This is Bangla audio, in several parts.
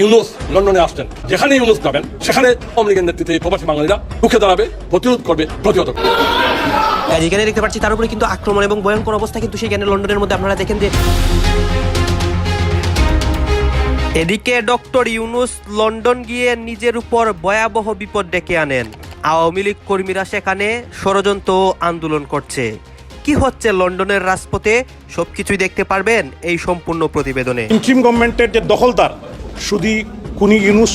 ইউনুস লন্ডনে আসছেন। যেখানে ইউনুস যাবেন সেখানে আওয়ামী লীগের নেতৃত্বে এই প্রবাসী বাঙালিরা রুখে দাঁড়াবে প্রতিরোধ করবে প্রতিহত করবে। আর এখানে দেখতে পাচ্ছি তার উপরে কিন্তু আক্রমণ এবং ভয়ঙ্কর অবস্থা কিন্তু সেখানে লন্ডনের মধ্যে আপনারা দেখেন যে এদিকে ডক্টর ইউনুস লন্ডন গিয়ে নিজের উপর ভয়াবহ বিপদ ডেকে আনেন। আওয়ামী লীগ কর্মীরা সেখানে ষড়যন্ত্র আন্দোলন করছে। কি হচ্ছে লন্ডনের রাজপথে? সবকিছুই দেখতে পারবেন এই সম্পূর্ণ প্রতিবেদনে। ইন্ট্রিম গভর্নমেন্টের যে দখলদার শুধু কুনি ইউনুস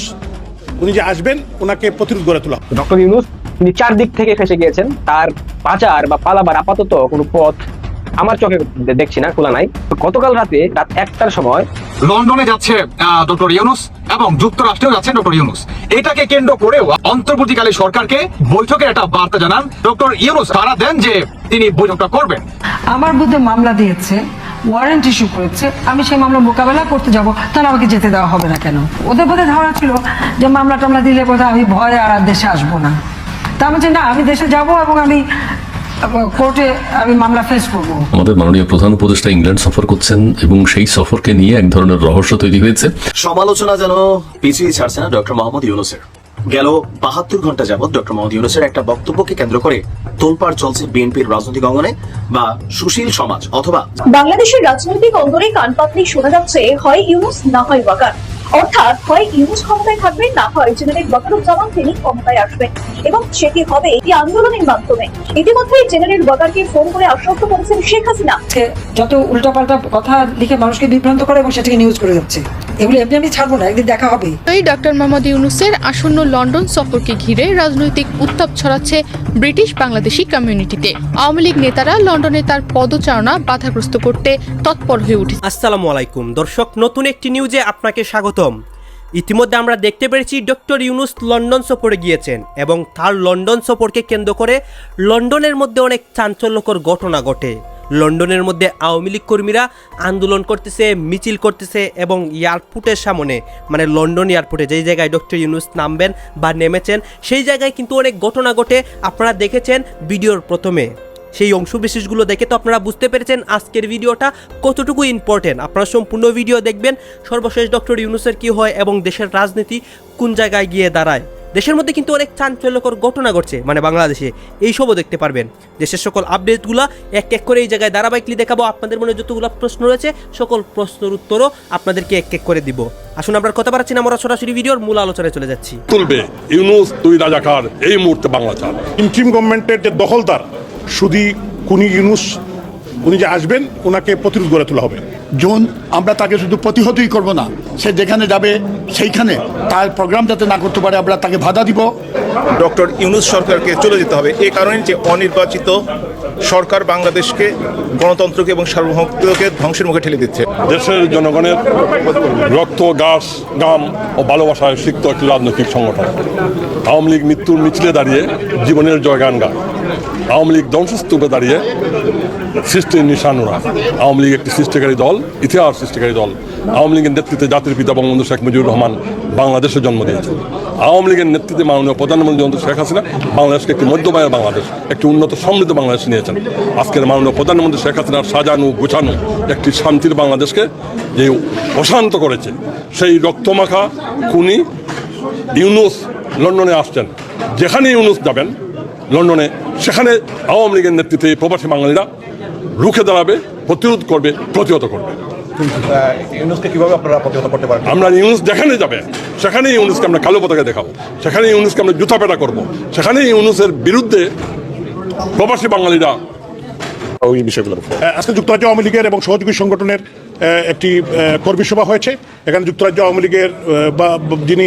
উনি যে আসবেন ওনাকে প্রতিরোধ গড়ে তোলা ডক্টর ইউনুস তিনি চারদিক থেকে ফেসে গিয়েছেন। তার পাচার বা পালাবার আপাতত কোনো পথ আমার চোখে দেখছি না খোলা নাই। গতকাল রাতে রাত একটার সময় লন্ডনে যাচ্ছে ডক্টর ইউনুস এবং যুক্তরাষ্ট্রেও যাচ্ছে ডক্টর ইউনুস। এটাকে কেন্দ্র করেও অন্তর্বর্তীকালীন সরকারকে বৈঠকের একটা বার্তা জানান ডক্টর ইউনুস। তারা দেন যে তিনি বৈঠকটা করবেন। আমার বিরুদ্ধে মামলা দিয়েছে। ওয়ারেন্ট ইস্যু করেছে আমি সেই মামলা মোকাবেলা করতে যাব তাহলে আমাকে যেতে দেওয়া হবে না কেন? ওদের বোধহয় ধারণা ছিল যে মামলা টামলা দিলে বোধহয় আমি ভয়ে আর আর দেশে আসব না। তা আমি না আমি দেশে যাব এবং আমি কোর্টে আমি মামলা ফেস করব। আমাদের মাননীয় প্রধান উপদেষ্টা ইংল্যান্ড সফর করছেন এবং সেই সফরকে নিয়ে এক ধরনের রহস্য তৈরি হয়েছে। সমালোচনা যেন পিছিয়ে ছাড়ছে না ডক্টর মোহাম্মদ ইউনুসের। গেল বাহাত্তর ঘণ্টা যাবৎ ডক্টর মোহাম্মদ ইউনুসের একটা বক্তব্যকে কেন্দ্র করে তোলপাড় চলছে বিএনপির রাজনৈতিক অঙ্গনে বা সুশীল সমাজ অথবা বাংলাদেশের রাজনৈতিক অঙ্গনে কান পাতলেই শোনা যাচ্ছে, হয় ইউনুস না হয় ওয়াকার। অর্থাৎ হয় ইউনুস ক্ষমতায় থাকবেন না হয় জেনারেল তিনি ক্ষমতায় আসবেন এবং সেটি হবে এই আন্দোলনের মাধ্যমে। ইতিমধ্যে জেনারেল ফোন করে আশ্বস্ত করেছেন শেখ হাসিনা। যত উল্টাপাল্টা কথা লিখে মানুষকে বিভ্রান্ত করে এবং সেটাকে নিউজ করে যাচ্ছে। এগুলো এমনি আমি ছাড়বো না একদিন দেখা হবে। এই ডক্টর মোহাম্মদ ইউনুসের আসন্ন লন্ডন সফরকে ঘিরে রাজনৈতিক উত্তাপ ছড়াচ্ছে ব্রিটিশ বাংলাদেশি কমিউনিটিতে। আওয়ামী লীগ নেতারা লন্ডনে তার পদচারণা বাধাগ্রস্ত করতে তৎপর হয়ে উঠেছে। আসসালামু আলাইকুম। দর্শক নতুন একটি নিউজে আপনাকে স্বাগতম ইতিমধ্যে আমরা দেখতে পেরেছি ডক্টর ইউনুস লন্ডন সফরে গিয়েছেন এবং তার লন্ডন সফরকে কেন্দ্র করে লন্ডনের মধ্যে অনেক চাঞ্চল্যকর ঘটনা ঘটে। লন্ডনের মধ্যে আওয়ামী লীগ কর্মীরা আন্দোলন করতেছে, মিছিল করতেছে এবং এয়ারপোর্টের সামনে মানে লন্ডন এয়ারপোর্টে যেই জায়গায় ডক্টর ইউনুস নামবেন বা নেমেছেন, সেই জায়গায় কিন্তু অনেক ঘটনা ঘটে। আপনারা দেখেছেন ভিডিওর প্রথমে। সেই অংশবিশেষগুলো দেখে তো আপনারা বুঝতে পেরেছেন আজকের ভিডিওটা কতটুকু ইম্পর্টেন্ট আপনারা সম্পূর্ণ ভিডিও দেখবেন সর্বশেষ ডক্টর ইউনুসের কি হয় এবং দেশের রাজনীতি কোন জায়গায় গিয়ে দাঁড়ায়। দেশের মধ্যে কিন্তু অনেক চাঞ্চল্যকর ঘটনা ঘটছে মানে বাংলাদেশে। এইসবও দেখতে পারবেন। দেশের সকল আপডেটগুলো এক এক করে এই জায়গায় ধারাবাহিকলি দেখাবো। আপনাদের মনে যতগুলো প্রশ্ন রয়েছে সকল প্রশ্নের উত্তরও আপনাদেরকে এক এক করে দিব। আসুন আমরা কথা পারছি না আমরা সরাসরি ভিডিওর মূল আলোচনায় চলে যাচ্ছি। তুলবে ইউনুস তুই রাজাকার এই মুহূর্তে বাংলা চাল। ইন্ট্রিম গভর্নমেন্টের যে দখলদার শুধু কুনি ইউনুস উনি যে আসবেন ওনাকে প্রতিরোধ গড়ে তোলা হবে। জোন আমরা তাকে শুধু প্রতিহতই করব না সে যেখানে যাবে সেইখানে তার প্রোগ্রাম যাতে না করতে পারে আমরা তাকে বাধা দিব। ডক্টর ইউনুস সরকারকে চলে যেতে হবে এ কারণে যে অনির্বাচিত সরকার বাংলাদেশকে গণতন্ত্রকে এবং সার্বভৌমত্বকে ধ্বংসের মুখে ঠেলে দিচ্ছে। দেশের জনগণের রক্ত গাছ গাম ও ভালোবাসায় সিক্ত একটি রাজনৈতিক সংগঠন। আওয়ামী লীগ মৃত্যুর মিছিলে দাঁড়িয়ে জীবনের জয়গান গায়। আওয়ামী লীগ ধ্বংসস্তূপে দাঁড়িয়ে সৃষ্টির নিশানুরা। আওয়ামী লীগ একটি সৃষ্টিকারী দল, ইতিহাস সৃষ্টিকারী দল। আওয়ামী লীগের নেতৃত্বে জাতির পিতা বঙ্গবন্ধু শেখ মুজিবুর রহমান বাংলাদেশে জন্ম দিয়েছেন। আওয়ামী লীগের নেতৃত্বে মাননীয় প্রধানমন্ত্রী জনতা শেখ হাসিনা, বাংলাদেশকে একটি মধ্যমায়ের বাংলাদেশ, একটি উন্নত সমৃদ্ধ বাংলাদেশ নিয়েছেন। আজকের মাননীয় প্রধানমন্ত্রী শেখ হাসিনার সাজানো গোছানো একটি শান্তির বাংলাদেশকে যে অশান্ত করেছে, সেই রক্তমাখা খুনি ইউনুস লন্ডনে আসছেন। যেখানে ইউনুস যাবেন, লন্ডনে, সেখানে আওয়ামী লীগের নেতৃত্বে প্রবাসী বাঙালিরা রুখে দাঁড়াবে প্রতিরোধ করবে প্রতিহত করবে। কীভাবে আপনারা প্রতিহত করতে পারেন আমরা ইউনুস যেখানে যাবে সেখানে ইউনুসকে আমরা কালো পতাকা দেখাবো সেখানে ইউনুসকে আমরা জুতা পেটা করব সেখানে ইউনুসের বিরুদ্ধে প্রবাসী বাঙালিরা ওই বিষয়গুলো আজকে যুক্তরাজ্য আওয়ামী লীগের এবং সহযোগী সংগঠনের একটি কর্মী সভা হয়েছে। এখানে যুক্তরাজ্য আওয়ামী লীগের বা বা- যিনি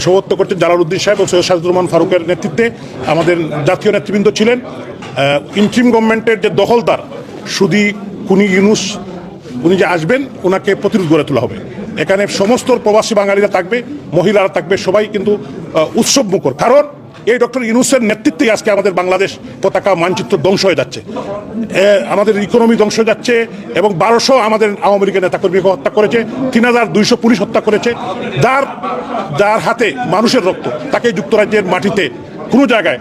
সভাপত্য করছেন জালালউদ্দিন সাহেব ও সৈয়দ সাজুর রহমান ফারুকের নেতৃত্বে আমাদের জাতীয় নেতৃবৃন্দ ছিলেন। ইন্ট্রিম গভর্নমেন্টের যে দখলদার শুধু কুনি ইউনুস, উনি যে আসবেন ওনাকে প্রতিরোধ গড়ে তোলা হবে। এখানে সমস্ত প্রবাসী বাঙালিরা থাকবে, মহিলারা থাকবে, সবাই কিন্তু উৎসব মুখর। কারণ এই ডক্টর ইউনুসের নেতৃত্বেই আজকে আমাদের বাংলাদেশ পতাকা মানচিত্র ধ্বংস হয়ে যাচ্ছে। আমাদের ইকোনমি ধ্বংস হয়ে যাচ্ছে এবং বারোশো আমাদের আওয়ামী লীগের নেতাকর্মীকে হত্যা করেছে, তিন হাজার দুইশো পুলিশ হত্যা করেছে। যার যার হাতে মানুষের রক্ত তাকে যুক্তরাজ্যের মাটিতে কোনো জায়গায়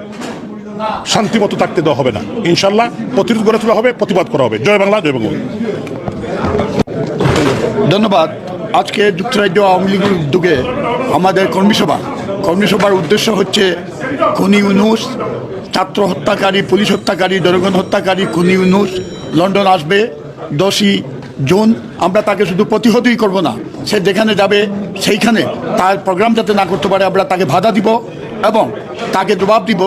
শান্তিমতো থাকতে দেওয়া হবে না। ইনশাল্লাহ প্রতিরোধ গড়ে তোলা হবে, প্রতিবাদ করা হবে। জয় বাংলা, জয় বঙ্গবন্ধু। ধন্যবাদ। আজকে যুক্তরাজ্য আওয়ামী লীগের উদ্যোগে আমাদের কর্মীসভা কর্মীসভার উদ্দেশ্য হচ্ছে খুনি ইউনুস, ছাত্র হত্যাকারী, পুলিশ হত্যাকারী, জনগণ হত্যাকারী, খুনি ইউনুস, লন্ডন আসবে দশই জুন। আমরা তাকে শুধু প্রতিহতই করব না, সে যেখানে যাবে সেইখানে তার প্রোগ্রাম যাতে না করতে পারে, আমরা তাকে বাধা দিব এবং তাকে জবাব দিব।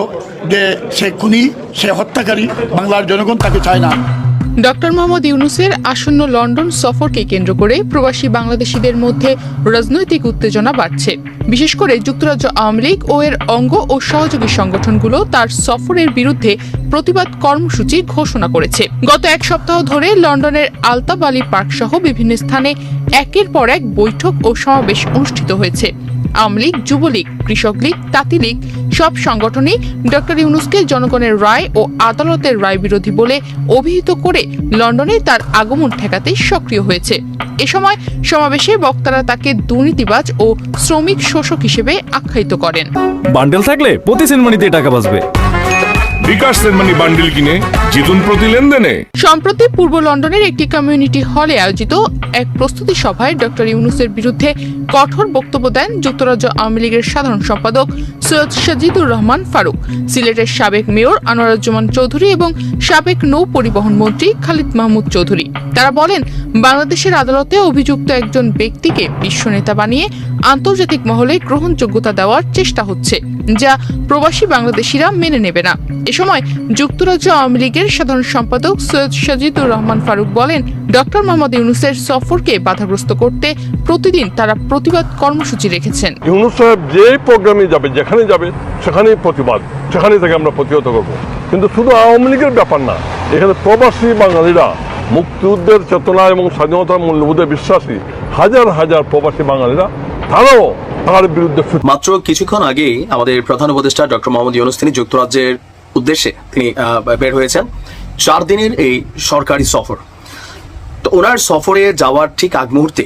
যে সে খুনি, সে হত্যাকারী, বাংলার জনগণ তাকে চায় না। ডক্টর মোহাম্মদ ইউনুসের আসন্ন লন্ডন সফরকে কেন্দ্র করে প্রবাসী বাংলাদেশিদের মধ্যে রাজনৈতিক উত্তেজনা বাড়ছে। বিশেষ করে যুক্তরাজ্য আওয়ামী লীগ ও এর অঙ্গ ও সহযোগী সংগঠনগুলো তার সফরের বিরুদ্ধে প্রতিবাদ কর্মসূচি ঘোষণা করেছে। গত এক সপ্তাহ ধরে লন্ডনের আলতাবালি আলী পার্ক সহ বিভিন্ন স্থানে একের পর এক বৈঠক ও সমাবেশ অনুষ্ঠিত হয়েছে। আওয়ামী লীগ, যুবলীগ, কৃষক লীগ, তাঁতি লীগ, সব সংগঠনই ডক্টর ইউনুসকে জনগণের রায় ও আদালতের রায় বিরোধী বলে অভিহিত করে লন্ডনে তার আগমন ঠেকাতে সক্রিয় হয়েছে। এ সময় সমাবেশে বক্তারা তাকে দুর্নীতিবাজ ও শ্রমিক শোষক হিসেবে আখ্যায়িত করেন। বান্ডেল থাকলে প্রতি সিনেমানিতে টাকা বাঁচবে। বিকাশ সেনমানি বান্ডিল কিনে জিতুন প্রতি লেনদেনে। সম্প্রতি পূর্ব লন্ডনের একটি কমিউনিটি হলে আয়োজিত এক প্রস্তুতি সভায় ডক্টর ইউনুসের বিরুদ্ধে কঠোর বক্তব্য দেন যুক্তরাজ্য আওয়ামী লীগের সাধারণ সম্পাদক সৈয়দ সাজিদুর রহমান ফারুক, সিলেটের সাবেক মেয়র আনোয়ারুজ্জামান চৌধুরী এবং সাবেক নৌ পরিবহন মন্ত্রী খালিদ মাহমুদ চৌধুরী। তারা বলেন, বাংলাদেশের আদালতে অভিযুক্ত একজন ব্যক্তিকে বিশ্ব নেতা বানিয়ে আন্তর্জাতিক মহলে গ্রহণযোগ্যতা দেওয়ার চেষ্টা হচ্ছে, যা প্রবাসী বাংলাদেশিরা মেনে নেবে না। সময় যুক্তরাজ্য আওয়ামী লীগের সাধারণ সম্পাদক সৈয়দ সাজিদুর রহমান ফারুক বলেন ডক্টর মোহাম্মদ ইউনুসের সফরকে বাধাগ্রস্ত করতে প্রতিদিন তারা প্রতিবাদ কর্মসূচি রেখেছেন। ইউনুস সাহেব যে প্রোগ্রামে যাবে যেখানে যাবে সেখানেই প্রতিবাদ সেখানে থেকে আমরা প্রতিহত করব। কিন্তু শুধু আওয়ামী লীগের ব্যাপার না এখানে প্রবাসী বাঙালিরা মুক্তিযুদ্ধের চেতনা এবং স্বাধীনতার মূল্যবোধে বিশ্বাসী হাজার হাজার প্রবাসী বাঙালিরা তারাও তার বিরুদ্ধে মাত্র কিছুক্ষণ আগেই আমাদের প্রধান উপদেষ্টা ডক্টর মোহাম্মদ ইউনুস তিনি যুক্তরাজ্যের উদ্দেশ্যে তিনি বের হয়েছেন। চার দিনের এই সরকারি সফর। তো ওনার সফরে যাওয়ার ঠিক আগ মুহূর্তে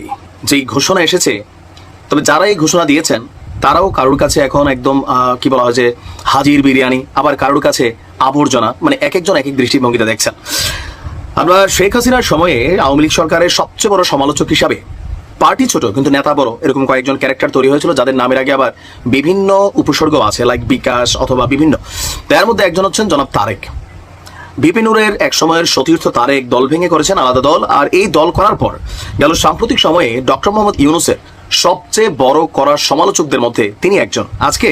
যেই ঘোষণা এসেছে, তবে যারা এই ঘোষণা দিয়েছেন, তারাও কারোর কাছে এখন একদম কি বলা হয় যে হাজির বিরিয়ানি, আবার কারোর কাছে আবর্জনা মানে এক একজন এক এক দৃষ্টিভঙ্গিতে দেখছেন। আমরা শেখ হাসিনার সময়ে আওয়ামী লীগ সরকারের সবচেয়ে বড় সমালোচক হিসাবে পার্টি ছোট, কিন্তু নেতা বড়। এরকম কয়েকজন ক্যারেক্টার তৈরি হয়েছিল যাদের নামের আগে আবার বিভিন্ন উপসর্গ আছে লাইক বিকাশ অথবা বিভিন্ন। তার মধ্যে একজন হচ্ছেন জনাব তারেক। বিপিনুরের এক সময়ের সতীর্থ তারেক দল ভেঙে করেছেন আলাদা দল, আর এই দল করার পর গেল সাম্প্রতিক সময়ে ডক্টর মোহাম্মদ ইউনুসের সবচেয়ে বড় করার সমালোচকদের মধ্যে তিনি একজন। আজকে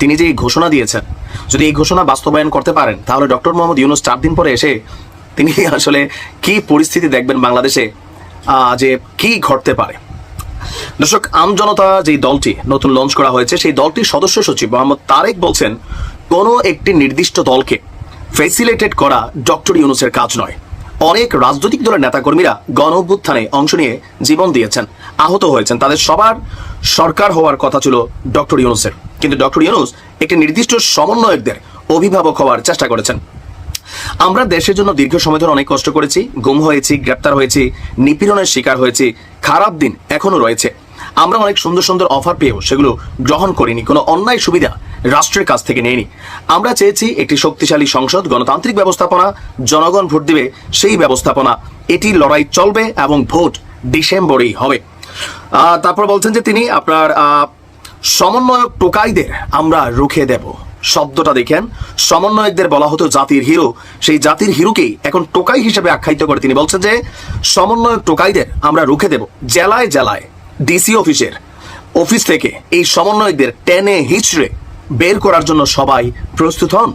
তিনি যে ঘোষণা দিয়েছেন, যদি এই ঘোষণা বাস্তবায়ন করতে পারেন, তাহলে ডক্টর মোহাম্মদ ইউনুস চার দিন পরে এসে তিনি আসলে কি পরিস্থিতি দেখবেন বাংলাদেশে যে কি ঘটতে পারে। দর্শক আমজনতা যে দলটি নতুন লঞ্চ করা হয়েছে, সেই দলটির সদস্য সচিব মোহাম্মদ তারেক বলছেন, কোনো একটি নির্দিষ্ট দলকে ফেসিলিটেট করা ডক্টর ইউনুসের কাজ নয়। অনেক রাজনৈতিক দলের নেতাকর্মীরা গণ অভ্যুত্থানে অংশ নিয়ে জীবন দিয়েছেন, আহত হয়েছেন। তাদের সবার সরকার হওয়ার কথা ছিল ডক্টর ইউনুসের। কিন্তু ডক্টর ইউনুস একটি নির্দিষ্ট সমন্বয়কদের অভিভাবক হওয়ার চেষ্টা করেছেন। আমরা দেশের জন্য দীর্ঘ সময় ধরে অনেক কষ্ট করেছি, গুম হয়েছি, গ্রেপ্তার হয়েছি, নিপীড়নের শিকার হয়েছি, খারাপ দিন এখনও রয়েছে। আমরা অনেক সুন্দর সুন্দর অফার পেয়েও সেগুলো গ্রহণ করিনি, কোনো অন্যায় সুবিধা রাষ্ট্রের কাছ থেকে নেইনি। আমরা চেয়েছি একটি শক্তিশালী সংসদ, গণতান্ত্রিক ব্যবস্থাপনা, জনগণ ভোট দিবে সেই ব্যবস্থাপনা। এটি লড়াই চলবে এবং ভোট ডিসেম্বরেই হবে। তারপর বলছেন যে তিনি আপনার সমন্বয়ক টোকাইদের আমরা রুখে দেব। শব্দটা দেখেন। সমন্বয়কদের বলা হতো জাতির হিরো। সেই জাতির হিরোকেই এখন টোকাই হিসেবে আখ্যায়িত করে। তিনি বলছেন যে, সমন্বয়ক টোকাইদের আমরা রুখে দেব জেলায় জেলায় ডিসি অফিসের। অফিস থেকে এই সমন্বয়কদের টেনে হিচড়ে বের করার জন্য সবাই প্রস্তুত হন।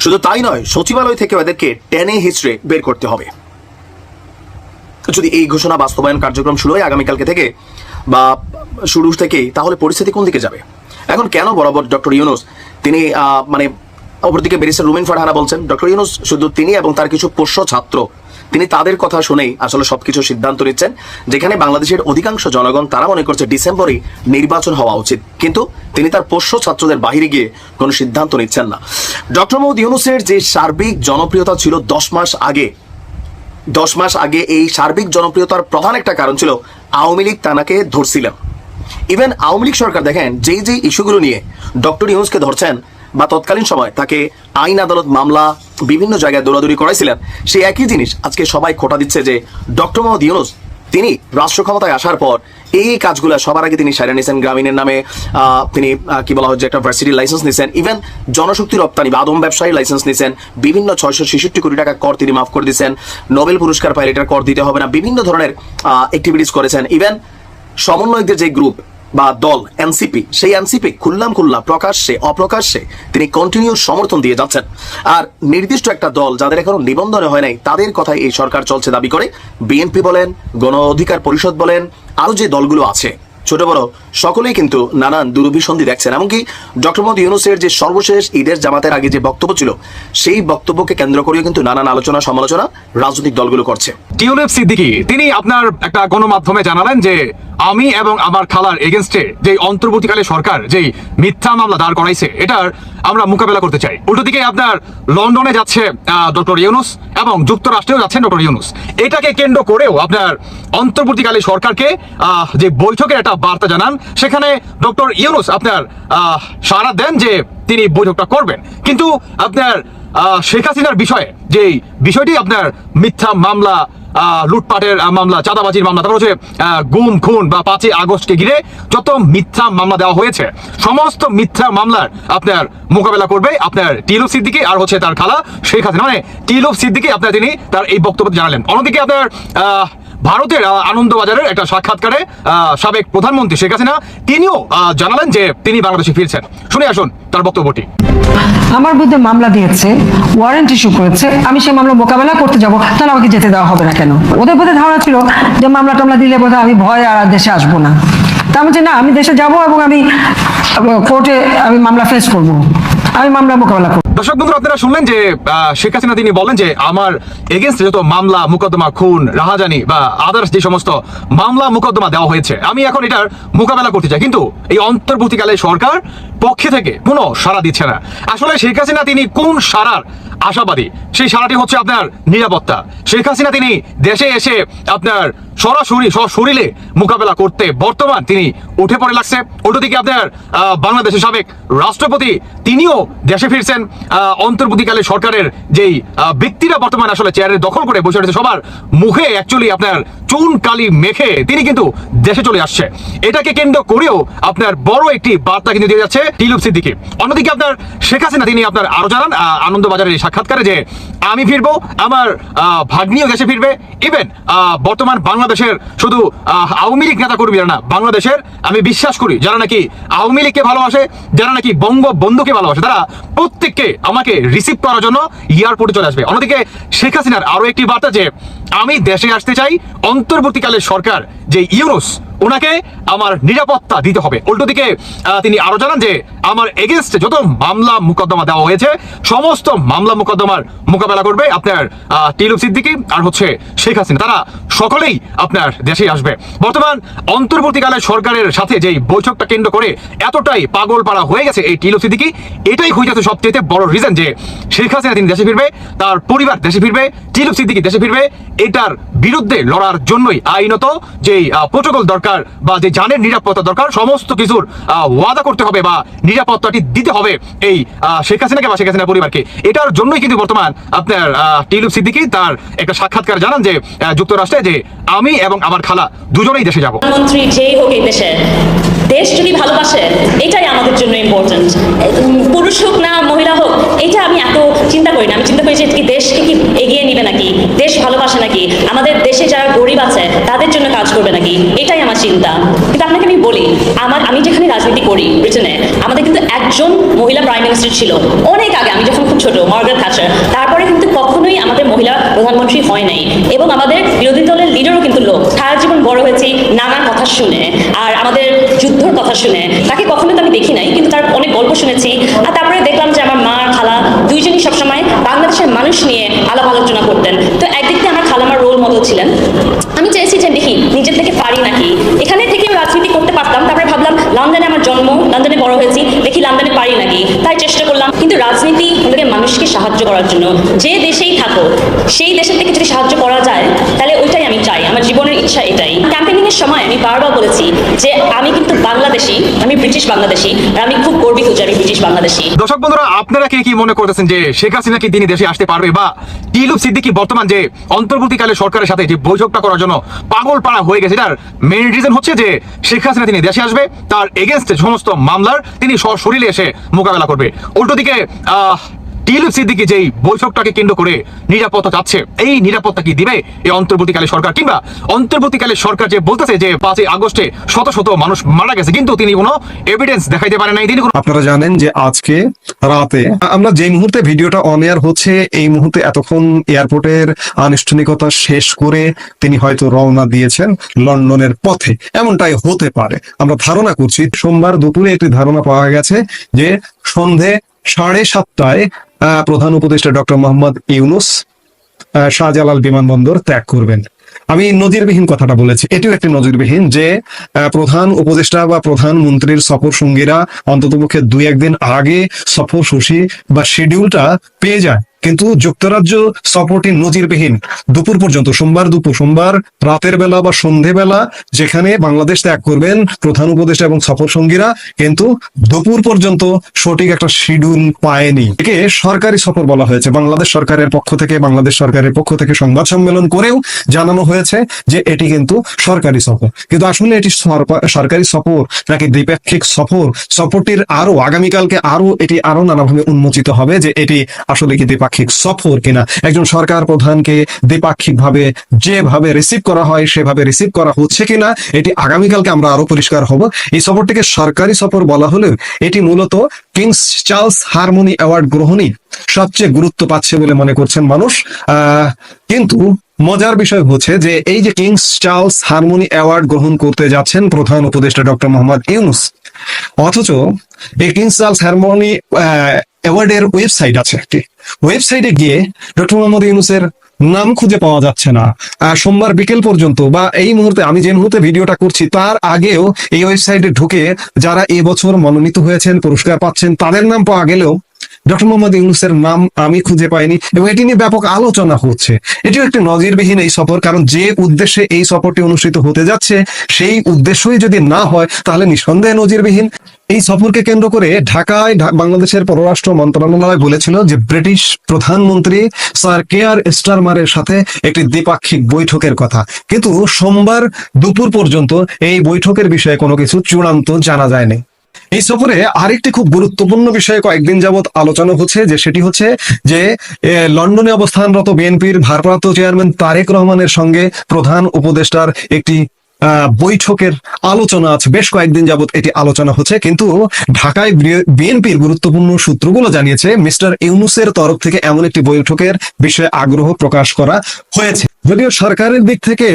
শুধু তাই নয়, সচিবালয় থেকে ওদেরকে টেনে হিচড়ে বের করতে হবে। যদি এই ঘোষণা বাস্তবায়ন কার্যক্রম শুরু হয় আগামীকালকে থেকে, বা শুরু থেকেই, তাহলে পরিস্থিতি কোন দিকে যাবে? এখন কেন বরাবর ডক্টর ইউনুস তিনি মানে অপরদিকে ব্যারিস্টার রুমিন ফারহানা বলছেন, ডক্টর ইউনুস শুধু তিনি এবং তার কিছু পোষ্য ছাত্র, তিনি তাদের কথা শুনেই আসলে সবকিছু সিদ্ধান্ত নিচ্ছেন, যেখানে বাংলাদেশের অধিকাংশ জনগণ তারা মনে করছে ডিসেম্বরেই নির্বাচন হওয়া উচিত। কিন্তু তিনি তার পোষ্য ছাত্রদের বাহিরে গিয়ে কোনো সিদ্ধান্ত নিচ্ছেন না। ডক্টর মোহাম্মদ ইউনুসের যে সার্বিক জনপ্রিয়তা ছিল দশ মাস আগে, দশ মাস আগে এই সার্বিক জনপ্রিয়তার প্রধান একটা কারণ ছিল আওয়ামী লীগ তানাকে ধরছিলেন। ইভেন আওয়ামী লীগ সরকার দেখেন, যেই যেই ইস্যুগুলো নিয়ে ডক্টর ইউনুসকে ধরছেন বা তৎকালীন সময় তাকে আইন আদালত মামলা বিভিন্ন জায়গায় দৌড়াদৌড়ি করাইছিলেন সেই একই জিনিস আজকে সবাই খোটা দিচ্ছে যে ডক্টর মোহাম্মদ ইউনুস তিনি রাষ্ট্র ক্ষমতায় আসার পর এই কাজগুলো সবার আগে তিনি সাইরা নিয়েছেন গ্রামীণের নামে তিনি কি বলা হচ্ছে একটা ভার্সিটির লাইসেন্স নিয়েছেন ইভেন জনশক্তি রপ্তানি বা আদম ব্যবসায়ী লাইসেন্স নিয়েছেন বিভিন্ন ছয়শো ছেষট্টি কোটি টাকা কর তিনি মাফ করে দিয়েছেন নোবেল পুরস্কার পাইলে এটার কর দিতে হবে না, বিভিন্ন ধরনের অ্যাক্টিভিটিস করেছেন ইভেন সমন্বয়কদের যে গ্রুপ বা দল এনসিপি সেই এনসিপি খুললাম খুল্লা প্রকাশ্যে, অপ্রকাশ্যে তিনি কন্টিনিউ সমর্থন দিয়ে যাচ্ছেন। আর নির্দিষ্ট একটা দল যাদের এখনও নিবন্ধনে হয় নাই, তাদের কথাই এই সরকার চলছে দাবি করে। বিএনপি বলেন, গণ অধিকার পরিষদ বলেন আরও যে দলগুলো আছে ছোট বড় সকলেই কিন্তু নানান দুরভিসন্ধি দেখছেন। এমনকি ডক্টর মোহাম্মদ ইউনুসের যে সর্বশেষ ঈদের জামাতের আগে যে বক্তব্য ছিল, সেই বক্তব্যকে কেন্দ্র করেও কিন্তু নানান আলোচনা, সমালোচনা রাজনৈতিক দলগুলো করছে। টিউলিপ সিদ্দিকি, তিনি আপনার একটা গণমাধ্যমে জানালেন যে, আমি এবং আমার খালার এগেনস্টে যে অন্তর্বর্তীকালে সরকার যেই মিথ্যা মামলা দাঁড় করাইছে, এটার আমরা মোকাবেলা করতে চাই। উল্টো দিকে আপনার লন্ডনে যাচ্ছে ডক্টর ইউনুস এবং যুক্তরাষ্ট্রেও যাচ্ছেন ডক্টর ইউনুস। এটাকে কেন্দ্র করেও আপনার অন্তর্বর্তীকালে সরকারকে যে বৈঠকের একটা বার্তা জানান। সেখানে ডক্টর ইউনুস আপনার সাড়া দেন যে তিনি বৈঠকটা করবেন। কিন্তু আপনার শেখ হাসিনার বিষয়ে যে বিষয়টি আপনার মিথ্যা মামলা লুটপাটের মামলা চাঁদাবাজির মামলা তারপর হচ্ছে গুম খুন বা পাঁচই আগস্টকে ঘিরে যত মিথ্যা মামলা দেওয়া হয়েছে সমস্ত মিথ্যা মামলার আপনার মোকাবেলা করবে আপনার টিলুপ সিদ্দিকি আর হচ্ছে তার খালা শেখ হাসিনা। মানে টিলুপ সিদ্দিকি আপনার তিনি তার এই বক্তব্য জানালেন। অন্যদিকে আপনার আহ, ভারতের আনন্দবাজারের একটা সাক্ষাৎকারে সাবেক প্রধানমন্ত্রী শেখ হাসিনা, তিনিও জানালেন যে তিনি বাংলাদেশে ফিরছেন। শুনে আসুন তার বক্তব্যটি। আমার বিরুদ্ধে মামলা দিয়েছে ওয়ারেন্ট ইস্যু করেছে, আমি সেই মামলা মোকাবেলা করতে যাব, তাহলে আমাকে যেতে দেওয়া হবে না কেন? ওদের বোধহয় ধারণা ছিল যে মামলা টামলা দিলে বোধহয় আমি ভয় আর দেশে আসব না। তা আমি যে না, আমি দেশে যাব এবং আমি কোর্টে আমি মামলা ফেস করব। আমি মামলা মোকাবেলা করব। দর্শক বন্ধুরা, আপনারা শুনলেন যে শেখ হাসিনা তিনি বলেন যে, আমার এগেনস্ট যত মামলা, মোকদ্দমা, খুন, রাহাজানি বা আদার্স যে সমস্ত মামলা, মোকদ্দমা দেওয়া হয়েছে, আমি এখন এটার মোকাবেলা করতে চাই। কিন্তু এই অন্তর্বর্তীকালে সরকার পক্ষে থেকে কোনো সাড়া দিচ্ছে না। আসলে শেখ হাসিনা তিনি কোন সারার আশাবাদী। সেই সারাটি হচ্ছে আপনার নিরাপত্তা। শেখ হাসিনা তিনি দেশে এসে আপনার সরাসরি, সশরীরে মোকাবেলা করতে বর্তমান তিনি উঠে পড়ে লাগছে। অন্যদিকে আপনার বাংলাদেশের সাবেক রাষ্ট্রপতি তিনিও দেশে ফিরছেন। অন্তর্বর্তীকালে সরকারের যেই ব্যক্তিরা বর্তমান আসলে চেয়ারে দখল করে বসে রয়েছে, সবার মুখে অ্যাকচুয়ালি আপনার চুন কালি মেখে তিনি কিন্তু দেশে চলে আসছে। এটাকে কেন্দ্র করেও আপনার বড় একটি বার্তা কিন্তু দিয়ে যাচ্ছে টিলুপ সিদ্দিকি। অন্যদিকে আপনার শেখ হাসিনা তিনি আপনার আরও জানান আনন্দবাজারের সাক্ষাৎকারে যে আমি ফিরবো, আমার ভাগ্নিও দেশে ফিরবে। ইভেন বর্তমান বাংলাদেশের শুধু আওয়ামী লীগ নেতা কর্মীরা না, বাংলাদেশের আমি বিশ্বাস করি, যারা নাকি আওয়ামী লীগকে ভালোবাসে, যারা নাকি বঙ্গবন্ধুকে ভালোবাসে, তারা প্রত্যেককে আমাকে রিসিভ করার জন্য এয়ারপোর্টে চলে আসবে। অন্যদিকে শেখ হাসিনার আরও একটি বার্তা যে আমি দেশে আসতে চাই অন্তর্বর্তীকালের সরকার, যে ইউনুস, ওনাকে আমার নিরাপত্তা দিতে হবে। উল্টো দিকে তিনি আরও জানান যে, আমার এগেনস্টে যত মামলা মোকদ্দমা দেওয়া হয়েছে, সমস্ত মামলা মোকদ্দমার মোকাবেলা করবে আপনার টিলুপ সিদ্দিকি আর হচ্ছে শেখ হাসিনা। তারা সকলেই আপনার দেশে আসবে। বর্তমান অন্তর্বর্তীকালে সরকারের সাথে যেই বৈঠকটা কেন্দ্র করে এতটাই পাগল পাড়া হয়ে গেছে এই টিলুপ সিদ্দিকি, এটাই হয়ে যাচ্ছে সবচেয়ে বড় রিজন যে শেখ হাসিনা তিনি দেশে ফিরবে, তার পরিবার দেশে ফিরবে, টিলুপ সিদ্দিকি দেশে ফিরবে এটার বিরুদ্ধে লড়ার জন্যই আইনত যেই প্রোটোকল দরকার বা যে জানের নিরাপত্তা দরকার, সমস্ত কিছুর ওয়াদা করতে হবে বা নিরাপত্তাটি দিতে হবে এই শেখ হাসিনাকে বা শেখ হাসিনার পরিবারকে। এটার জন্যই কিন্তু বর্তমান আপনার টিলুপ সিদ্দিকি তার একটা সাক্ষাৎকার জানান যে যুক্তরাষ্ট্রে যে আমি এবং আমার খালা দুজনেই দেশে যাব। দেশে যদি ভালোবাসে, এটাই আমাদের জন্য ইম্পর্টেন্ট পুরুষ হোক না মহিলা হোক, এটা আমি এত চিন্তা করি না। আমি চিন্তা করি যে দেশকে কি এগিয়ে নিবে নাকি? দেশ ভালোবাসে নাকি? আমাদের দেশে যারা গরিব আছে, তাদের জন্য কাজ করবে নাকি? এটাই আমার চিন্তা। কিন্তু আপনাকে আমি বলি, আমার, আমি যেখানে রাজনীতি করি ব্রিটেনে আমাদের কিন্তু একজন মহিলা প্রাইম মিনিস্টার ছিল। অনেক আগে, আমি যখন খুব ছোট মার্গারেট থ্যাচার তারপরে কিন্তু কখনোই আমাদের মহিলা প্রধানমন্ত্রী হয় নাই। এবং আমাদের বিরোধী দলের লিডারও কিন্তু লোক। সারা জীবন বড় হয়েছি নানা কথা শুনে। আর আমাদের যুদ্ধর কথা শুনে। তাকে কখনো তো আমি দেখি নাই, কিন্তু তার অনেক গল্প শুনেছি। আর তারপরে দেখলাম যে আমার মা খালা দুইজনই সবসময় বাংলাদেশের মানুষ নিয়ে আলাপ আলোচনা করতেন। তো একদিক দিয়ে আমার খালামার রোল মডেল ছিলেন। আমি চেয়েছি যে দেখি নিজের থেকে পারি নাকি এখানে থেকে রাজনীতি করতে পারতাম তারপরে ভাবলাম লন্ডনে আমার জন্ম লন্ডনে বড় হয়েছি, দেখি লন্ডনে পারি নাকি? তাই চেষ্টা করলাম, কিন্তু রাজনীতি হলো মানুষকে সাহায্য করার জন্য। যে দেশেই থাকো সেই দেশের থেকে যদি সাহায্য করা যায়, তাহলে ওইটাই আমি চাই। আমার জীবনের ইচ্ছা এটাই। ক্যাম্পেনিং এর সময় আমি বারবার বলেছি যে আমি কিন্তু বাংলাদেশি, আমি ব্রিটিশ বাংলাদেশি, আর আমি খুব গর্বিত যে আমি ব্রিটিশ বাংলাদেশি। দর্শক বন্ধুরা, আপনারা কে কি মনে করতেছেন যে শেখ হাসিনা কি তিনি দেশে আসতে পারবে? বা টিলুপ সিদ্দিকি বর্তমান যে অন্তর্বর্তীকালে সরকারের সাথে যে বৈঠকটা করার জন্য পাগল পাড়া হয়ে গেছে তার মেইন রিজন হচ্ছে যে শেখ হাসিনা তিনি দেশে আসবে, তার এগেনস্টে সমস্ত মামলার তিনি সশরীরে এসে মোকাবেলা করবে। উল্টো দিকে আহ সিদ্দিকি যেই বৈঠকটাকে কেন্দ্র করে নিরাপত্তা চাচ্ছে, এই নিরাপত্তা কি দিবে এই অন্তর্বর্তীকালে সরকার? কিংবা অন্তর্বর্তীকালে সরকার যে বলতেছে যে পাঁচই আগস্টে শত শত মানুষ মারা গেছে, কিন্তু তিনি কোনো এভিডেন্স দেখাইতে পারে নাই, তিনি আপনারা জানেন যে আজকে রাতে আমরা যে মুহূর্তে ভিডিওটা অন এয়ার হচ্ছে, এই মুহূর্তে এতক্ষণ এয়ারপোর্টের আনুষ্ঠানিকতা শেষ করে তিনি হয়তো রওনা দিয়েছেন লন্ডনের পথে। এমনটাই হতে পারে। আমরা ধারণা করছি, সোমবার দুপুরে একটি ধারণা পাওয়া গেছে যে সন্ধে সাড়ে সাতটায় প্রধান উপদেষ্টা ডক্টর মোহাম্মদ ইউনুস শাহজালাল বিমানবন্দর ত্যাগ করবেন। আমি নজিরবিহীন কথাটা বলেছি। এটিও একটি নজিরবিহীন যে প্রধান উপদেষ্টা বা প্রধানমন্ত্রীর সফর সঙ্গীরা অন্ততপক্ষে দুই একদিন আগে সফর সূচি বা শিডিউলটা পেয়ে যায়। কিন্তু যুক্তরাজ্য সফরটি নজিরবিহীন। দুপুর পর্যন্ত, সোমবার দুপুর, সোমবার রাতের বেলা বা সন্ধেবেলা যেখানে বাংলাদেশ ত্যাগ করবেন প্রধান উপদেষ্টা এবং সফর সঙ্গীরা, কিন্তু দুপুর পর্যন্ত সঠিক একটা শিডিউল পায়নি। একে সরকারি সফর বলা হয়েছে। বাংলাদেশ সরকারের পক্ষ থেকে, বাংলাদেশ সরকারের পক্ষ থেকে সংবাদ সম্মেলন করেও জানানো হয়েছে যে এটি কিন্তু সরকারি সফর কিন্তু আসলে এটি সরকা- সরকারি সফর নাকি দ্বিপাক্ষিক সফর সফরটির আরও, আগামীকালকে আরও এটি আরও নানাভাবে উন্মোচিত হবে যে এটি আসলে কি দ্বিপাক্ষিক সফর কিনা। একজন সরকার প্রধানকে দ্বিপাক্ষিক ভাবে যেভাবে রিসিভ করা হয়, সেভাবে রিসিভ করা হচ্ছে কিনা, এটি আগামীকালকে আমরা আরও পরিষ্কার হব। এই সফরটিকে সরকারি সফর বলা হলেও এটি মূলত কিংস চার্লস হারমোনি অ্যাওয়ার্ড গ্রহণই সবচেয়ে গুরুত্ব পাচ্ছে বলে মনে করছেন মানুষ। কিন্তু মজার বিষয় হচ্ছে যে এই যে কিংস চার্লস হারমোনি অ্যাওয়ার্ড গ্রহণ করতে যাচ্ছেন প্রধান উপদেষ্টা ডক্টর মোহাম্মদ ইউনুস, অথচ এই কিংস চার্লস হারমোনি অ্যাওয়ার্ডের ওয়েবসাইট আছে একটি। ওয়েবসাইটে গিয়ে ডক্টর মোহাম্মদ ইউনুসের নাম খুঁজে পাওয়া যাচ্ছে না। সোমবার বিকেল পর্যন্ত বা এই মুহূর্তে আমি যে মুহূর্তে ভিডিওটা করছি, তার আগেও এই ওয়েবসাইটে ঢুকে যারা এবছর মনোনীত হয়েছেন, পুরস্কার পাচ্ছেন, তাদের নাম পাওয়া গেলেও ডক্টর মোহাম্মদ ইউনুসের নাম আমি খুঁজে পাইনি এবং এটি নিয়ে ব্যাপক আলোচনা হচ্ছে। এটিও একটি নজিরবিহীন এই সফর, কারণ যে উদ্দেশ্যে এই সফরটি অনুষ্ঠিত হতে যাচ্ছে, সেই উদ্দেশ্যই যদি না হয়, তাহলে নিঃসন্দেহে নজিরবিহীন। এই সফরকে কেন্দ্র করে ঢাকায় বাংলাদেশের পররাষ্ট্র মন্ত্রণালয় বলেছিল যে ব্রিটিশ প্রধানমন্ত্রী স্যার কে আর স্টারমারের সাথে একটি দ্বিপাক্ষিক বৈঠকের কথা। কিন্তু সোমবার দুপুর পর্যন্ত এই বৈঠকের বিষয়ে কোনো কিছু চূড়ান্ত জানা যায়নি। এই সফরে আরেকটি খুব গুরুত্বপূর্ণ বিষয়ে কয়েকদিন যাবৎ আলোচনা হচ্ছে, যে সেটি হচ্ছে যে লন্ডনে অবস্থানরত বিএনপির ভারপ্রাপ্ত চেয়ারম্যান তারেক রহমানের সঙ্গে প্রধান উপদেষ্টার একটি বৈঠকের আলোচনা আছে। বেশ কয়েকদিন যাবৎ এটি আলোচনা হচ্ছে, কিন্তু ঢাকায় বিএনপির গুরুত্বপূর্ণ সূত্রগুলো জানিয়েছে, মিস্টার ইউনুসের তরফ থেকে এমন একটি বৈঠকের বিষয়ে আগ্রহ প্রকাশ করা হয়েছে। যদিও সরকারের দিক থেকে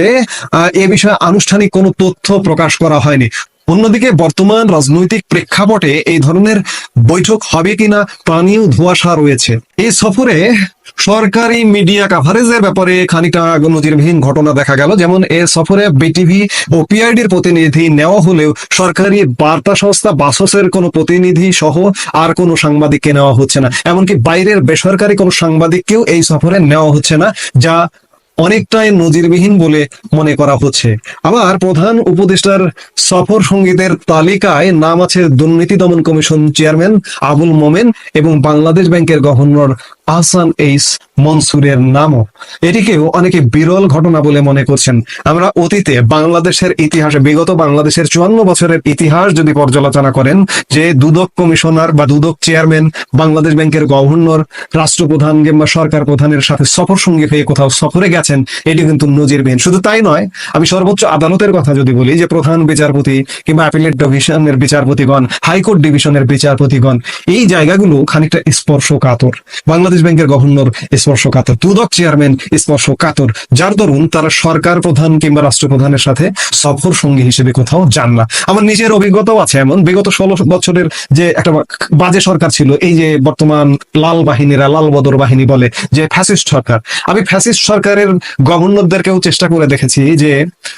এ বিষয়ে আনুষ্ঠানিক কোনো তথ্য প্রকাশ করা হয়নি। অন্যদিকে বর্তমান রাজনৈতিক প্রেক্ষাপটে এই ধরনের বৈঠক হবে কিনা তা নিয়েও ধোঁয়াশা রয়েছে। এই সফরে সরকারি মিডিয়া কাভারেজের ব্যাপারে খানিকটা নজিরবিহীন ঘটনা দেখা গেল। যেমন এ সফরে বিটিভি ও পিআইডির প্রতিনিধি নেওয়া হলেও সরকারি বার্তা সংস্থা বাসসের কোনো প্রতিনিধি সহ আর কোনো সাংবাদিককে নেওয়া হচ্ছে না। এমনকি বাইরের বেসরকারি কোনো সাংবাদিককেও এই সফরে নেওয়া হচ্ছে না, যা অনেকটাই নজিরবিহীন বলে মনে করা হচ্ছে। আবার প্রধান উপদেষ্টার সফর সঙ্গীদের তালিকায় নাম আছে দুর্নীতি দমন কমিশন চেয়ারম্যান আবুল মোমেন এবং বাংলাদেশ ব্যাংকের গভর্নর আহসান এইস মনসুরের নামও। এটিকেও অনেকে বিরল ঘটনা বলে মনে করছেন। আমরা অতীতে বাংলাদেশের ইতিহাসে, বিগত বাংলাদেশের চুয়ান্ন বছরের ইতিহাস যদি পর্যালোচনা করেন, যে দুদক কমিশনার বা দুদক চেয়ারম্যান, বাংলাদেশ ব্যাংকের গভর্নর, রাষ্ট্রপ্রধান কিংবা সরকার প্রধানের সাথে সফর সঙ্গী হয়ে কোথাও সফরে গেছেন, এটি কিন্তু নজিরবিহীন শুধু তাই নয়, আমি সর্বোচ্চ আদালতের কথা যদি বলি, যে প্রধান বিচারপতি কিংবা অ্যাপিলেট ডিভিশনের বিচারপতিগণ, হাইকোর্ট ডিভিশনের বিচারপতিগণ, এই জায়গাগুলো খানিকটা স্পর্শকাতর। বাংলাদেশ বাংলাদেশ ব্যাংকের গভর্নর স্পর্শকাতর দুদক চেয়ারম্যান স্পর্শকাতর যার দরুন তারা সরকার প্রধান কিংবা রাষ্ট্রপ্রধানের সাথে সফর সঙ্গী হিসেবে কোথাও যান না। আমার নিজের অভিজ্ঞতাও আছে এমন। বিগত ষোলো বছরের যে একটা বাজে সরকার ছিল, এই যে বর্তমান লাল বাহিনীরা, লাল বদর বাহিনী বলে, যে ফ্যাসিস্ট সরকার। আমি ফ্যাসিস্ট সরকারের গভর্নরদেরকেও চেষ্টা করে দেখেছি যে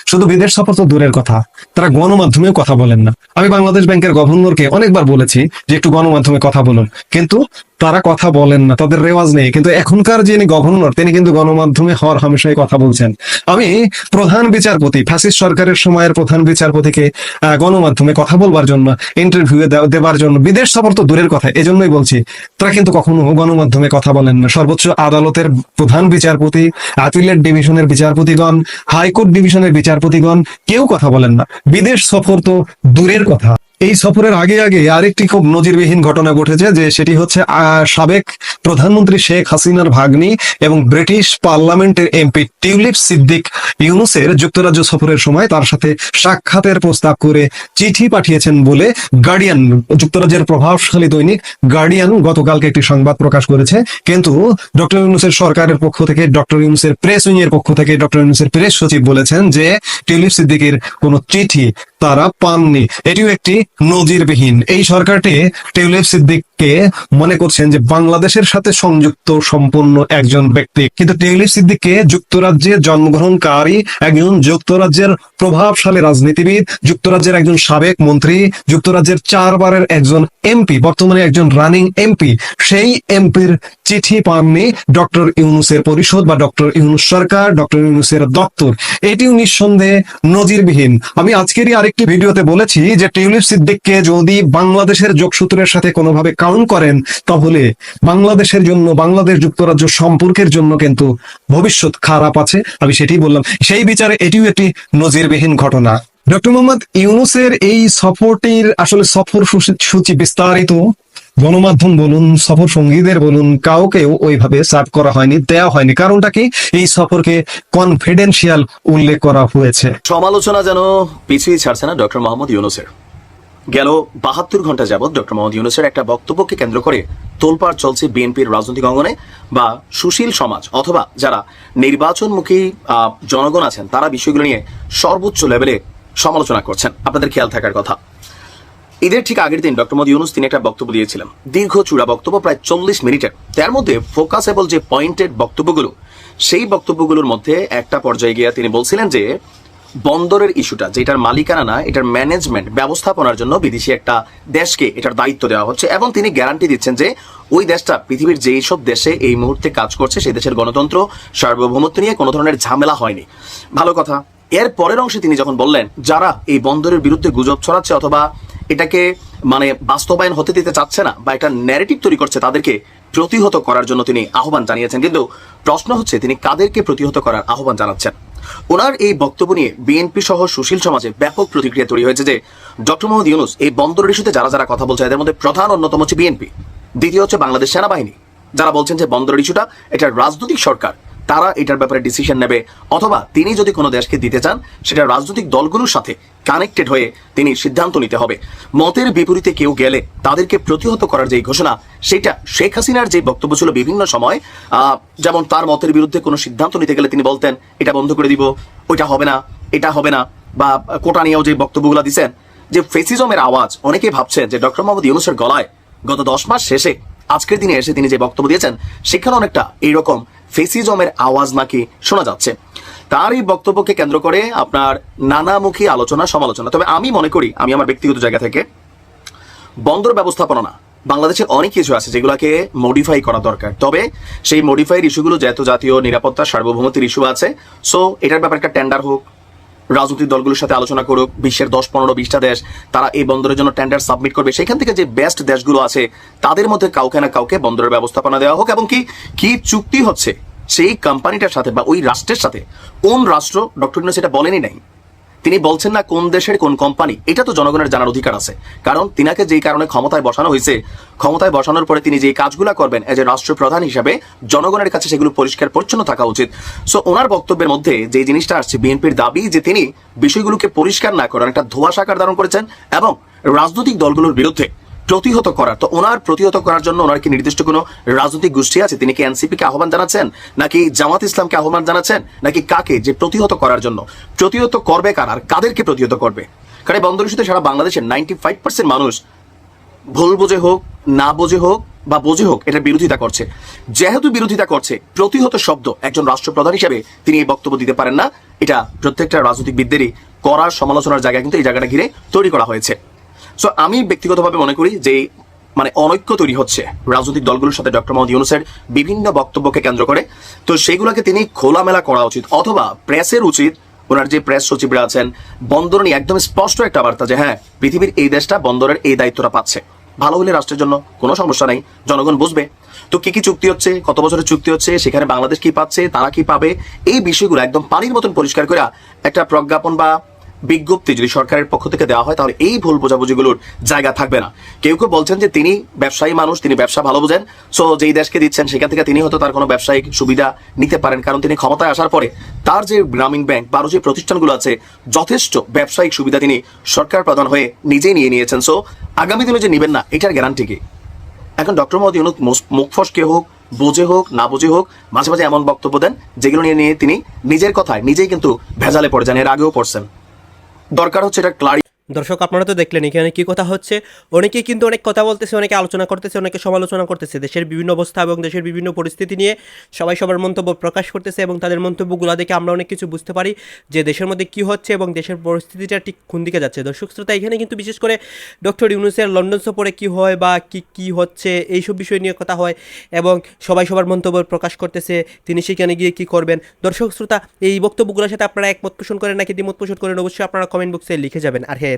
শুধু বিদেশ সফর তো দূরের কথা, তারা গণমাধ্যমেও কথা বলেন না। আমি বাংলাদেশ ব্যাংকের গভর্নরকে অনেকবার বলেছি যে একটু গণমাধ্যমে কথা বলুন। কিন্তু তারা কথা বলেন না, তাদের রেওয়াজ নেই। কিন্তু এখনকার যিনি গভর্নর, তিনি কিন্তু গণমাধ্যমে হর হামেশাই কথা বলছেন। আমি প্রধান বিচারপতি, ফ্যাসিস্ট সরকারের সময়ের প্রধান বিচারপতিকে গণমাধ্যমে কথা বলবার জন্য ইন্টারভিউ দেওয়ার জন্য, বিদেশ সফর তো দূরের কথা, এজন্যই বলছি, তারা কিন্তু কখনো গণমাধ্যমে কথা বলেন না। সর্বোচ্চ আদালতের প্রধান বিচারপতি আপিলেট ডিভিশনের বিচারপতিগণ, হাইকোর্ট ডিভিশনের বিচারপতিগণ, কেউ কথা বলেন না। বিদেশ সফর তো দূরের কথা। এই সফরের আগে আগে আরেকটি খুব নজিরবিহীন ঘটনা ঘটেছে, যে সেটি হচ্ছে সাবেক প্রধানমন্ত্রী শেখ হাসিনার ভাগ্নি এবং ব্রিটিশ পার্লামেন্টের এমপি টিউলিপ সিদ্দিক ইউনুসের যুক্তরাজ্য সফরের সময় তার সাথে সাক্ষাতের প্রস্তাব করে চিঠি পাঠিয়েছেন বলে গার্ডিয়ান, যুক্তরাজ্যের প্রভাবশালী দৈনিক গার্ডিয়ান গতকালকে একটি সংবাদ প্রকাশ করেছে। কিন্তু ডক্টর ইউনুসের সরকারের পক্ষ থেকে, ডক্টর ইউনুসের প্রেস উইং এর পক্ষ থেকে ডক্টর ইউনুসের প্রেস সচিব বলেছেন যে টিউলিপ সিদ্দিকের কোনো চিঠি তারা পাননি। এটিও একটি নজিরবিহীন। এই সরকারটি টিউলিপ সিদ্দিককে মনে করছেন যে বাংলাদেশের সাথে সংযুক্ত সম্পূর্ণ একজন ব্যক্তি। কিন্তু টিউলিপ সিদ্দিককে যুক্তরাজ্যে জন্মগ্রহণকারী একজন যুক্তরাজ্যের প্রভাবশালী রাজনীতিবিদ, যুক্তরাজ্যের একজন সাবেক মন্ত্রী, যুক্তরাজ্যের চারবারের একজন এমপি, বর্তমানে একজন রানিং এমপি। সেই এমপির চিঠি পাননি ডক্টর ইউনুসের পরিষদ বা ডক্টর ইউনুস সরকার, ডক্টর ইউনুসের দপ্তর। এটিও নিঃসন্দেহে নজিরবিহীন। আমি আজকেরই আরেকটি ভিডিওতে বলেছি যে টিউলিপ সিদ্দিককে যদি বাংলাদেশের যোগসূত্রের সাথে কোনোভাবে কাউন্ট করেন, তাহলে বাংলাদেশের জন্য, বাংলাদেশ যুক্তরাজ্য সম্পর্কের জন্য কিন্তু ভবিষ্যৎ খারাপ আছে। আমি সেটি বললাম। সেই বিচারে এটিও একটি নজিরবিহীন ঘটনা। ডক্টর মোহাম্মদ ইউনুসের এই সফরটির আসলে সফর সূচি- বিস্তারিত গণমাধ্যম বলুন সফর সঙ্গীদের বলুন, কাউকেও ওইভাবে সার্ভ করা হয়নি দেওয়া হয়নি। কারণটা কি? এই সফরকে কনফিডেন্সিয়াল উল্লেখ করা হয়েছে। সমালোচনা যেন পিছিয়ে ছাড়ছে না ডক্টর মোহাম্মদ ইউনুসের। গেল বাহাত্তর ঘণ্টা যাবৎ ডক্টর মোহাম্মদ ইউনুসের একটা বক্তব্যকে কেন্দ্র করে তোলপাড় চলছে বিএনপির রাজনৈতিক অঙ্গনে বা সুশীল সমাজ অথবা যারা নির্বাচনমুখী জনগণ আছেন, তারা বিষয়গুলো নিয়ে সর্বোচ্চ লেভেলে সমালোচনা করছেন। আপনাদের খেয়াল থাকার কথা। ঈদের ঠিক আগের দিন ডক্টর মোদী ইউনুস তিনি একটা বক্তব্য দিয়েছিলেন। দীর্ঘ চূড়া বক্তব্য প্রায় চল্লিশ মিনিটের। তার মধ্যে ফোকাসেবল যে পয়েন্টেড বক্তব্যগুলো, সেই বক্তব্যগুলোর মধ্যে একটা পর্যায়ে গিয়ে তিনি বলছিলেন যে, বন্দরের ইস্যুটা, যেটার মালিকানা না, এটার ম্যানেজমেন্ট ব্যবস্থাপনার জন্য বিদেশি একটা দেশকে এটার দায়িত্ব দেওয়া হচ্ছে এবং তিনি গ্যারান্টি দিচ্ছেন যে, ওই দেশটা, পৃথিবীর যেই সব দেশে এই মুহূর্তে কাজ করছে, সেই দেশের গণতন্ত্র, সার্বভৌমত্ব নিয়ে কোনো ধরনের ঝামেলা হয়নি। ভালো কথা। এর পরের অংশে তিনি যখন বললেন, যারা এই বন্দরের বিরুদ্ধে গুজব ছড়াচ্ছে অথবা এটাকে মানে বাস্তবায়ন হতে দিতে চাচ্ছে না বা একটা ন্যারেটিভ তৈরি করছে তাদেরকে প্রতিহত করার জন্য তিনি আহ্বান জানিয়েছেন। কিন্তু প্রশ্ন হচ্ছে তিনি কাদেরকে প্রতিহত করার আহ্বান জানাচ্ছেন? ওনার এই বক্তব্য নিয়ে বিএনপি সহ সুশীল সমাজে ব্যাপক প্রতিক্রিয়া তৈরি হয়েছে যে ডক্টর মোহাম্মদ ইউনুস এই বন্দরের ইস্যুতে যারা যারা কথা বলছে এদের মধ্যে প্রধান অন্যতম হচ্ছে বিএনপি দ্বিতীয় হচ্ছে বাংলাদেশ সেনাবাহিনী। যারা বলছেন যে বন্দরের ইস্যুটা এটা রাজনৈতিক সরকার তারা এটার ব্যাপারে ডিসিশন নেবে। অথবা তিনি যদি কোনো দেশকে দিতে চান, সেটা রাজনৈতিক দলগুলোর সাথে কানেক্টেড হয়ে তিনি সিদ্ধান্ত নিতে হবে। মতের বিপরীতে কেউ গেলে তাদেরকে প্রতিহত করার যে ঘোষণা, সেটা শেখ হাসিনার যে বক্তব্য ছিল বিভিন্ন সময় যেমন তার মতের বিরুদ্ধে কোনো সিদ্ধান্ত নিতে গেলে তিনি বলতেন, এটা বন্ধ করে দিব, ওইটা হবে না, এটা হবে না। বা কোটা নিয়েও যে বক্তব্যগুলো দিচ্ছেন যে ফেসিজমের আওয়াজ অনেকে ভাবছেন যে ডক্টর মোহাম্মদ ইউনুসের গলায় গত দশ মাস শেষে আজকের দিনে এসে তিনি যে বক্তব্য দিয়েছেন, সেখানে অনেকটা এইরকম ফেসিজমের আওয়াজ নাকি শোনা যাচ্ছে। তার এই বক্তব্যকে কেন্দ্র করে আপনার নানামুখী আলোচনা, সমালোচনা। তবে আমি মনে করি, আমি আমার ব্যক্তিগত জায়গা থেকে, বন্দর ব্যবস্থাপনা বাংলাদেশের অনেক কিছু আছে যেগুলোকে মডিফাই করা দরকার। তবে সেই মডিফাইড ইস্যুগুলো যেহেতু জাতীয় নিরাপত্তা সার্বভৌমত্বের ইস্যু আছে সো এটার ব্যাপারে একটা টেন্ডার হোক রাজনৈতিক দলগুলোর সাথে আলোচনা করুক, বিশ্বের দশ, পনেরো, বিশটা দেশ, তারা এই বন্দরের জন্য টেন্ডার সাবমিট করবে। সেখান থেকে যে বেস্ট দেশগুলো আছে, তাদের মধ্যে কাউকে না কাউকে বন্দরের ব্যবস্থাপনা দেওয়া হোক এবং কি কি চুক্তি হচ্ছে সেই কোম্পানিটার সাথে বা ওই রাষ্ট্রের সাথে কোন রাষ্ট্র, ডক্টর সেটা বলেনি নাই। তিনি বলছেন না কোন দেশের কোন কোম্পানি, এটা তো জনগণের জানার অধিকার আছে। কারণ তিনাকে যেই কারণে ক্ষমতায় বসানো হয়েছে, ক্ষমতায় বসানোর পরে তিনি যে কাজগুলো করবেন এজ এ রাষ্ট্রপ্রধান হিসাবে, জনগণের কাছে সেগুলো পরিষ্কার, পরিচ্ছন্ন থাকা উচিত। সো ওনার বক্তব্যের মধ্যে যে জিনিসটা আসছে, বিএনপির দাবি, যে তিনি বিষয়গুলোকে পরিষ্কার না করেন একটা ধোয়া সাকার ধারণ করেছেন এবং রাজনৈতিক দলগুলোর বিরুদ্ধে প্রতিহত করার। তো ওনার প্রতিহত করার জন্য ওনার কি নির্দিষ্ট কোনো রাজনৈতিক গোষ্ঠী আছে? তিনি কি এনসিপি কে আহ্বান জানাচ্ছেন? নাকি জামাত ইসলামকে আহ্বান জানাচ্ছেন? নাকি কাকে যে প্রতিহত করার জন্য? প্রতিহত করবে কার? আর কাদেরকে প্রতিহত করবে? কারণ বন্দর ইস্যুতে সারা বাংলাদেশের নাইনটি ফাইভ পার্সেন্ট মানুষ ভুল বোঝে হোক, না বোঝে হোক, বা বোঝে হোক, এটার বিরোধিতা করছে। যেহেতু বিরোধিতা করছে, প্রতিহত শব্দ একজন রাষ্ট্রপ্রধান হিসেবে তিনি এই বক্তব্য দিতে পারেন না। এটা প্রত্যেকটা রাজনৈতিক রাজনৈতিকবিদদেরই করার সমালোচনার জায়গা কিন্তু এই জায়গাটা ঘিরে তৈরি করা হয়েছে। সো আমি ব্যক্তিগতভাবে মনে করি যে মানে অনৈক্য তৈরি হচ্ছে রাজনৈতিক দলগুলোর সাথে ডক্টর মোহাম্মদ ইউনুসের বিভিন্ন বক্তব্যকে কেন্দ্র করে। তো সেগুলোকে তিনি খোলামেলা করা উচিত। অথবা প্রেসের উচিত, ওনার যে প্রেস সচিবরা আছেন, বন্দর নিয়ে একদম স্পষ্ট একটা বার্তা যে হ্যাঁ পৃথিবীর এই দেশটা বন্দরের এই দায়িত্বটা পাচ্ছে। ভালো হলে রাষ্ট্রের জন্য কোনো সমস্যা নাই, জনগণ বুঝবে। তো কি কি চুক্তি হচ্ছে, কত বছরের চুক্তি হচ্ছে, সেখানে বাংলাদেশ কি পাচ্ছে, তারা কি পাবে, এই বিষয়গুলো একদম পানির মতন পরিষ্কার করে একটা প্রজ্ঞাপন বা বিজ্ঞপ্তি যদি সরকারের পক্ষ থেকে দেওয়া হয়, তাহলে এই ভুল বোঝাবুঝিগুলোর জায়গা থাকবে না। কেউ কেউ বলছেন যে তিনি ব্যবসায়ী মানুষ, তিনি ব্যবসা ভালো বোঝেন, সো যেই দেশকে দিচ্ছেন, সেখান থেকে তিনি হয়তো তার কোনো ব্যবসায়িক সুবিধা নিতে পারেন, কারণ তিনি ক্ষমতায় আসার পরে তার যে গ্রামীণ ব্যাংক বারো যে প্রতিষ্ঠানগুলো আছে, যথেষ্ট ব্যবসায়িক সুবিধা তিনি সরকার প্রধান হয়ে নিজেই নিয়ে নিয়েছেন। সো আগামী দিনে যে নেবেন না, এটার গ্যারান্টি কি? এখন ডক্টর মোহাম্মদ ইউনুস মুস- মুখ ফসকে হোক, বোঝে হোক, না বুঝে হোক, মাঝে মাঝে এমন বক্তব্য দেন, যেগুলো নিয়ে নিয়ে তিনি নিজের কথায় নিজেই কিন্তু ভেজালে পড়ে যান এর আগেও পড়ছেন। দরকার হচ্ছে এটা ক্লারি দর্শক, আপনারা তো দেখলেন এখানে কি কথা হচ্ছে। অনেকেই কিন্তু অনেক কথা বলতেছে, অনেকে আলোচনা করতেছে, অনেকে সমালোচনা করতেছে। দেশের বিভিন্ন অবস্থা এবং দেশের বিভিন্ন পরিস্থিতি নিয়ে সবাই সবার মন্তব্য প্রকাশ করতেছে এবং তাদের মন্তব্যগুলো দেখে আমরা অনেক কিছু বুঝতে পারি যে দেশের মধ্যে কি হচ্ছে এবং দেশের পরিস্থিতিটা ঠিক কোন দিকে যাচ্ছে। দর্শক, শ্রোতা, এখানে কিন্তু বিশেষ করে ডক্টর ইউনুসের লন্ডন সফরে কি হয় বা কি কি হচ্ছে, এইসব বিষয় নিয়ে কথা হয় এবং সবাই সবার মন্তব্য প্রকাশ করতেছে, তিনি সেখানে গিয়ে কি করবেন। দর্শক, শ্রোতা, এই বক্তব্যগুলোর সাথে আপনারা একমত পোষণ করেন নাকি দ্বিমত পোষণ করেন, অবশ্যই আপনারা কমেন্ট বক্সে লিখে যাবেন। আর হ্যাঁ